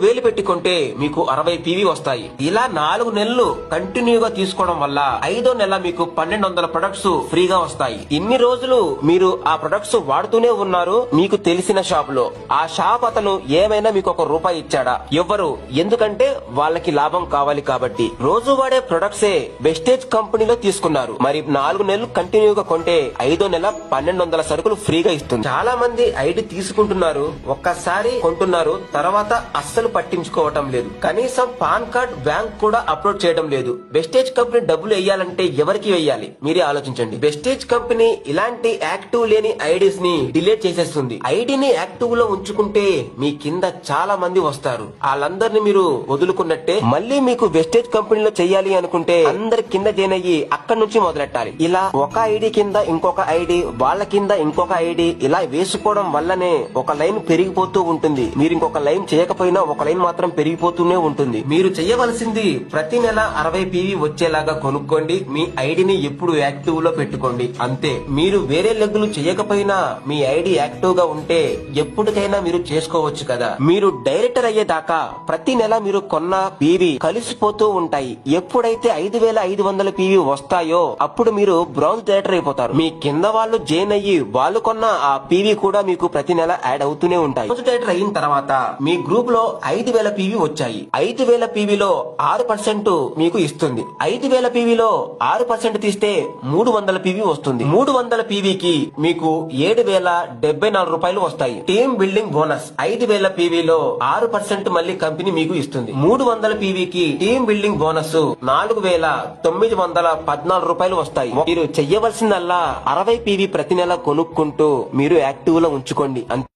వేలు పెట్టి కొంటే మీకు అరవై పీవీ వస్తాయి. ఇలా నాలుగు నెలలు కంటిన్యూగా తీసుకోవడం వల్ల ఐదో నెల మీకు పన్నెండు వందల ప్రొడక్ట్స్ ఫ్రీగా వస్తాయి. ఇన్ని రోజులు మీరు ఆ ప్రొడక్ట్స్ వాడుతూనే ఉన్నారు మీకు తెలిసిన షాప్లో ఆ షాప్ అతను ఏమైనా మీకు ఒక రూపాయి ఇచ్చాడా? ఎవ్వరు. ఎందుకంటే వాళ్ళకి లాభం కావాలి కాబట్టి. రోజు వాడే ప్రొడక్ట్సే వెస్టేజ్ కంపెనీలో తీసుకున్నారు. మరి నాలుగు నెలలు కంటిన్యూగా కొంటే ఐదో నెల పన్నెండు వందల సరుకులు ఫ్రీగా ఇస్తుంది. చాలా మంది ఐడి తీసుకుంటున్నారు ఒక్కసారి కొంటున్నారు తర్వాత అస్సలు పట్టించుకోవటం లేదు. కనీసం పాన్ కార్డ్ బ్యాంక్ కూడా అప్లోడ్ చేయడం లేదు. బెస్టేజ్ కంపెనీ డబ్బులు వేయాలంటే ఎవరికి వేయాలి? మీరే ఆలోచించండి. వెస్టేజ్ కంపెనీ ఇలాంటి యాక్టివ్ లేని ఐడీస్ని డిలీట్ చేసేస్తుంది. ఐడిని యాక్టివ్లో ఉంచుకుంటే మీ కింద చాలా మంది వస్తారు. వాళ్ళందరినీ మీరు వదులుకున్నట్టే మళ్ళీ మీకు వెస్టేజ్ కంపెనీలో చేయాలి అనుకుంటే అందరి కింద జాయిన్ అయ్యి అక్కడి నుంచి మొదలెట్టాలి. ఇలా ఒక ఐడి కింద ఇంకొక ఐడి వాళ్ళ కింద ఇంకొక ఐడి ఇలా వేసుకోవడం వల్లనే ఒక లైన్ పెరిగిపోతూ ఉంటుంది. మీరు ఇంకొక లైన్ చేయకపోయినా ఒక లైన్ మాత్రం పెరిగిపోతూనే ఉంటుంది. మీరు చేయవలసింది ప్రతి నెల అరవై పీవీ వచ్చేలాగా కొనుక్కోండి. మీ ఐడిని ఎప్పుడు యాక్టివ్లో పెట్టుకోండి. అంతే. మీరు వేరే లెగ్గులు చేయకపోయినా మీ ఐడి యాక్టివ్గా ఉంటే ఎప్పటికైనా మీరు చేసుకోవచ్చు కదా. మీరు డైరెక్టర్ అయ్యేదాకా ప్రతి నెల మీరు కొన్న పీవీ కలిసిపోతూ ఉంటాయి. ఎప్పుడైతే ఐదు వేల ఐదు వందల పీవీ వస్తాయో అప్పుడు మీరు బ్రౌజ్ డైరెక్టర్ అయిపోతారు. మీ కింద వాళ్ళు జైన్ అయ్యి వాళ్ళు కొన్న ఆ పీవీ కూడా మీకు ప్రతి నెల యాడ్ అవుతూనే ఉంటాయి. బ్రౌజ్ డైరెక్టర్ అయిన తర్వాత మీ గ్రూప్లో ఐదు వేల పీవీ వచ్చాయి. ఐదు వేల పీవీలో ఆరు పర్సెంట్ మీకు ఇస్తుంది. ఐదు వేల పీవీలో ఆరు పర్సెంట్ తీస్తే మూడు వందల పీవీ వస్తుంది. మూడు వందల పీవీకి మీకు ఏడు వేల డెబ్బై నాలుగు రూపాయలు వస్తాయి. టీమ్ బిల్డింగ్ బోనస్ ఐదు వేల పీవీలో ఆరు పర్సెంట్ మళ్ళీ కంపెనీ మీకు ఇస్తుంది. మూడు వందల పీవీకి టీమ్ బిల్డింగ్ బోనస్ నాలుగు వేల తొమ్మిది వందల పద్నాలుగు రూపాయలు వస్తాయి. మీరు చెయ్యవలసిందల్లా అరవై పీవీ ప్రతి నెల కొనుక్కుంటూ మీరు యాక్టివ్లో ఉంచుకోండి. అంతే.